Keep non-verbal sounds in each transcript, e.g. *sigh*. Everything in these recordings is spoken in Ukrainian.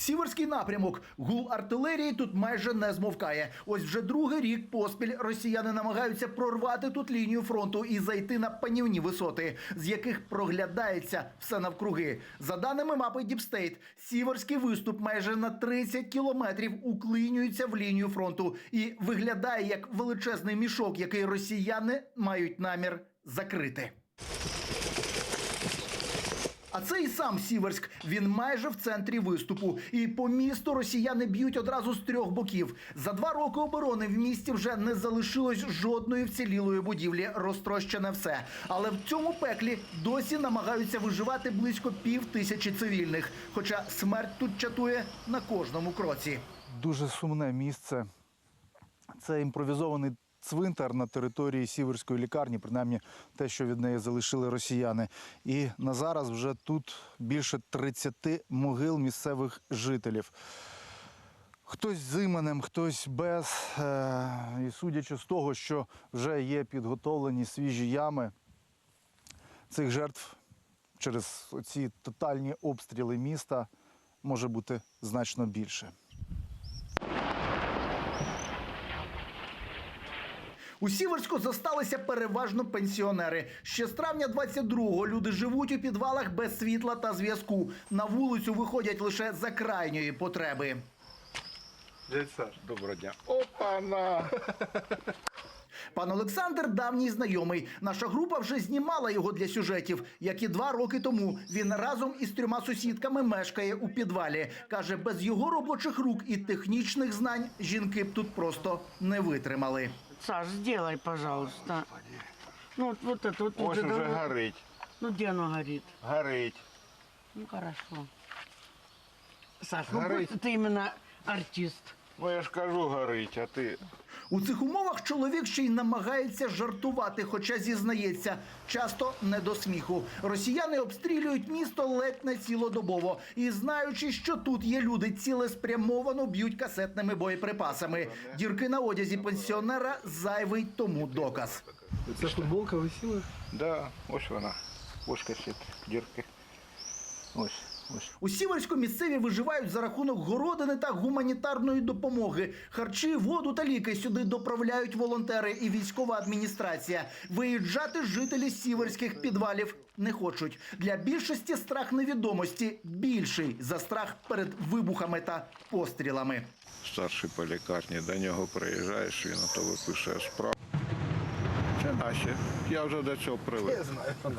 Сіверський напрямок. Гул артилерії тут майже не змовкає. Ось вже другий рік поспіль росіяни намагаються прорвати тут лінію фронту і зайти на панівні висоти, з яких проглядається все навкруги. За даними мапи Діпстейт, сіверський виступ майже на 30 кілометрів уклинюється в лінію фронту і виглядає як величезний мішок, який росіяни мають намір закрити. А це і сам Сіверськ. Він майже в центрі виступу. І по місту росіяни б'ють одразу з трьох боків. За два роки оборони в місті вже не залишилось жодної вцілілої будівлі. Розтрощене все. Але в цьому пеклі досі намагаються виживати близько пів тисячі цивільних. Хоча смерть тут чатує на кожному кроці. Дуже сумне місце. Це імпровізований цвинтар на території сіверської лікарні, принаймні те, що від неї залишили росіяни. І на зараз вже тут більше 30 могил місцевих жителів. Хтось з іменем, хтось без. Е, І судячи з того, що вже є підготовлені свіжі ями, цих жертв через ці тотальні обстріли міста може бути значно більше. У Сіверську зосталися переважно пенсіонери. Ще з травня 22-го люди живуть у підвалах без світла та зв'язку. На вулицю виходять лише за крайньої потреби. Дядь Саш, доброго дня. Опа-на! Пан Олександр давній знайомий. Наша група вже знімала його для сюжетів. Як і два роки тому він разом із трьома сусідками мешкає у підвалі. каже, без його робочих рук і технічних знань жінки б тут просто не витримали. Саш, сделай, пожалуйста. Ну, вот, вот это вот. вот Ось это уже вот. горить. Ну, где оно горит? Горить. Ну, хорошо. Саш, ну Горит. просто ты именно артист. Ну я ж кажу, горить, а ти. У цих умовах чоловік ще й намагається жартувати, хоча зізнається, часто не до сміху. Росіяни обстрілюють місто ледь не цілодобово і, знаючи, що тут є люди, цілеспрямовано б'ють касетними боєприпасами. Дірки на одязі пенсіонера зайвий тому доказ. Ця футболка висіла? Да, ось вона. Ось касет, дірки. Ось. У Сіверську місцеві виживають за рахунок городини та гуманітарної допомоги. Харчі, воду та ліки сюди доправляють волонтери і військова адміністрація. Виїжджати жителі сіверських підвалів не хочуть. Для більшості страх невідомості більший за страх перед вибухами та пострілами. Старший по лікарні, до нього приїжджаєш, він ото виписує справу. Це наші. Я вже до цього привик. Я знаю.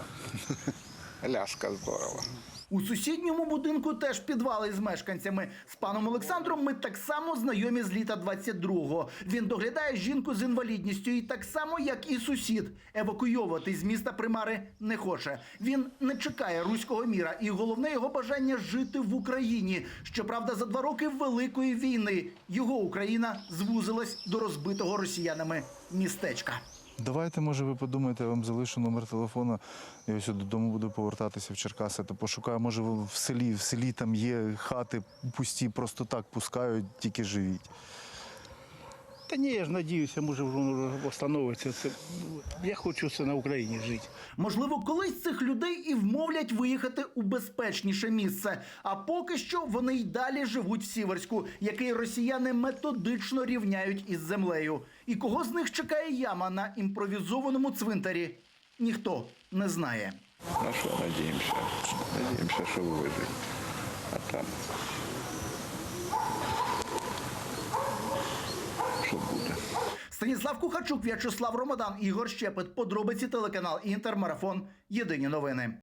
*laughs* Ляска здорова. У сусідньому будинку теж підвали з мешканцями. З паном Олександром ми так само знайомі з літа 22-го. Він доглядає жінку з інвалідністю і так само, як і сусід. Евакуйовувати з міста Примари не хоче. Він не чекає руського міра, і головне його бажання жити в Україні. Щоправда, за два роки Великої війни його Україна звузилась до розбитого росіянами містечка. Давайте, може, ви подумаєте, я вам залишу номер телефона. Я ось додому буду повертатися в Черкаси, то пошукаю, може, в селі, в селі там є хати пусті, просто так пускають, тільки живіть. Та ні, я ж надіюся, може воно встановиться. Це, я хочу це на Україні жити. Можливо, колись цих людей і вмовлять виїхати у безпечніше місце. А поки що вони й далі живуть в Сіверську, який росіяни методично рівняють із землею. І кого з них чекає яма на імпровізованому цвинтарі, ніхто не знає. На що надіємося? Надіємося, що вивезуть. А там. Що буде? Станіслав Кухарчук, В'ячеслав Ромадан, Ігор Щепет. Подробиці телеканал Інтермарафон. Єдині новини.